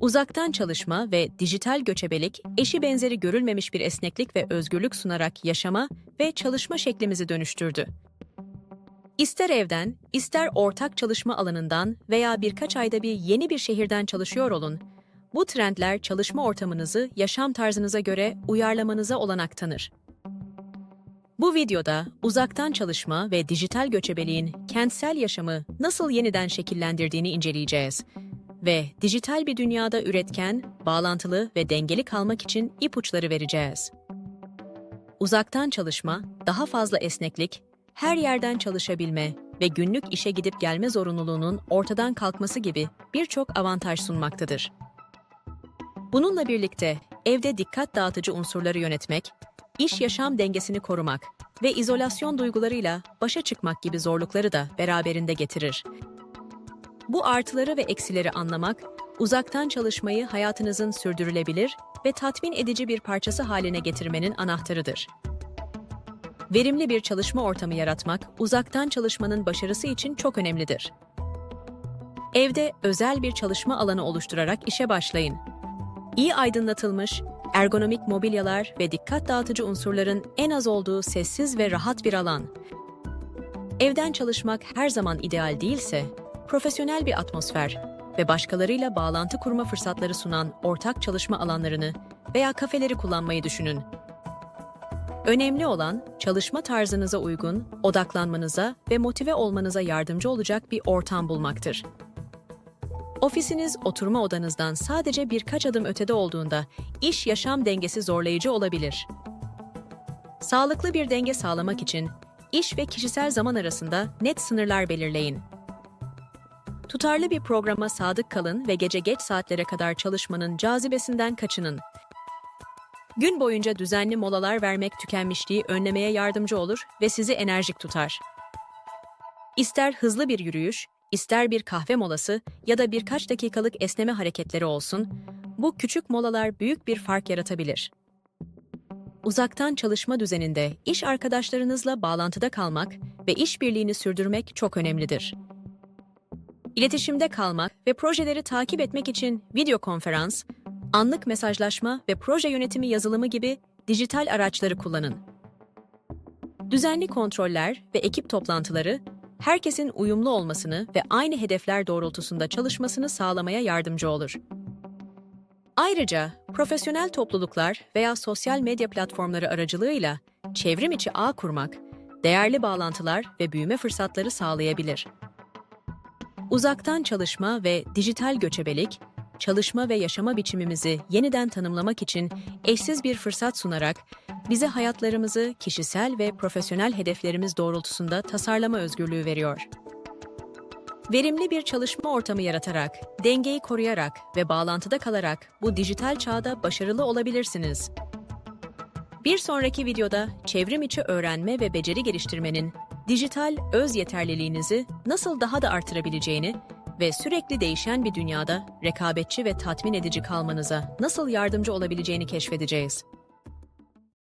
Uzaktan çalışma ve dijital göçebelik eşi benzeri görülmemiş bir esneklik ve özgürlük sunarak yaşama ve çalışma şeklimizi dönüştürdü. İster evden, ister ortak çalışma alanından veya birkaç ayda bir yeni bir şehirden çalışıyor olun, bu trendler çalışma ortamınızı yaşam tarzınıza göre uyarlamanıza olanak tanır. Bu videoda uzaktan çalışma ve dijital göçebeliğin kentsel yaşamı nasıl yeniden şekillendirdiğini inceleyeceğiz ve dijital bir dünyada üretken, bağlantılı ve dengeli kalmak için ipuçları vereceğiz. Uzaktan çalışma, daha fazla esneklik, her yerden çalışabilme ve günlük işe gidip gelme zorunluluğunun ortadan kalkması gibi birçok avantaj sunmaktadır. Bununla birlikte evde dikkat dağıtıcı unsurları yönetmek, iş-yaşam dengesini korumak ve izolasyon duygularıyla başa çıkmak gibi zorlukları da beraberinde getirir. Bu artıları ve eksileri anlamak, uzaktan çalışmayı hayatınızın sürdürülebilir ve tatmin edici bir parçası haline getirmenin anahtarıdır. Verimli bir çalışma ortamı yaratmak, uzaktan çalışmanın başarısı için çok önemlidir. Evde özel bir çalışma alanı oluşturarak işe başlayın. İyi aydınlatılmış, ergonomik mobilyalar ve dikkat dağıtıcı unsurların en az olduğu sessiz ve rahat bir alan. Evden çalışmak her zaman ideal değilse, profesyonel bir atmosfer ve başkalarıyla bağlantı kurma fırsatları sunan ortak çalışma alanlarını veya kafeleri kullanmayı düşünün. Önemli olan çalışma tarzınıza uygun, odaklanmanıza ve motive olmanıza yardımcı olacak bir ortam bulmaktır. Ofisiniz oturma odanızdan sadece birkaç adım ötede olduğunda iş-yaşam dengesi zorlayıcı olabilir. Sağlıklı bir denge sağlamak için iş ve kişisel zaman arasında net sınırlar belirleyin. Tutarlı bir programa sadık kalın ve gece geç saatlere kadar çalışmanın cazibesinden kaçının. Gün boyunca düzenli molalar vermek tükenmişliği önlemeye yardımcı olur ve sizi enerjik tutar. İster hızlı bir yürüyüş, ister bir kahve molası ya da birkaç dakikalık esneme hareketleri olsun, bu küçük molalar büyük bir fark yaratabilir. Uzaktan çalışma düzeninde iş arkadaşlarınızla bağlantıda kalmak ve işbirliğini sürdürmek çok önemlidir. İletişimde kalmak ve projeleri takip etmek için video konferans, anlık mesajlaşma ve proje yönetimi yazılımı gibi dijital araçları kullanın. Düzenli kontroller ve ekip toplantıları, herkesin uyumlu olmasını ve aynı hedefler doğrultusunda çalışmasını sağlamaya yardımcı olur. Ayrıca profesyonel topluluklar veya sosyal medya platformları aracılığıyla çevrim içi ağ kurmak, değerli bağlantılar ve büyüme fırsatları sağlayabilir. Uzaktan çalışma ve dijital göçebelik, çalışma ve yaşama biçimimizi yeniden tanımlamak için eşsiz bir fırsat sunarak bize hayatlarımızı kişisel ve profesyonel hedeflerimiz doğrultusunda tasarlama özgürlüğü veriyor. Verimli bir çalışma ortamı yaratarak, dengeyi koruyarak ve bağlantıda kalarak bu dijital çağda başarılı olabilirsiniz. Bir sonraki videoda çevrim içi öğrenme ve beceri geliştirmenin dijital öz yeterliliğinizi nasıl daha da artırabileceğini ve sürekli değişen bir dünyada rekabetçi ve tatmin edici kalmanıza nasıl yardımcı olabileceğini keşfedeceğiz.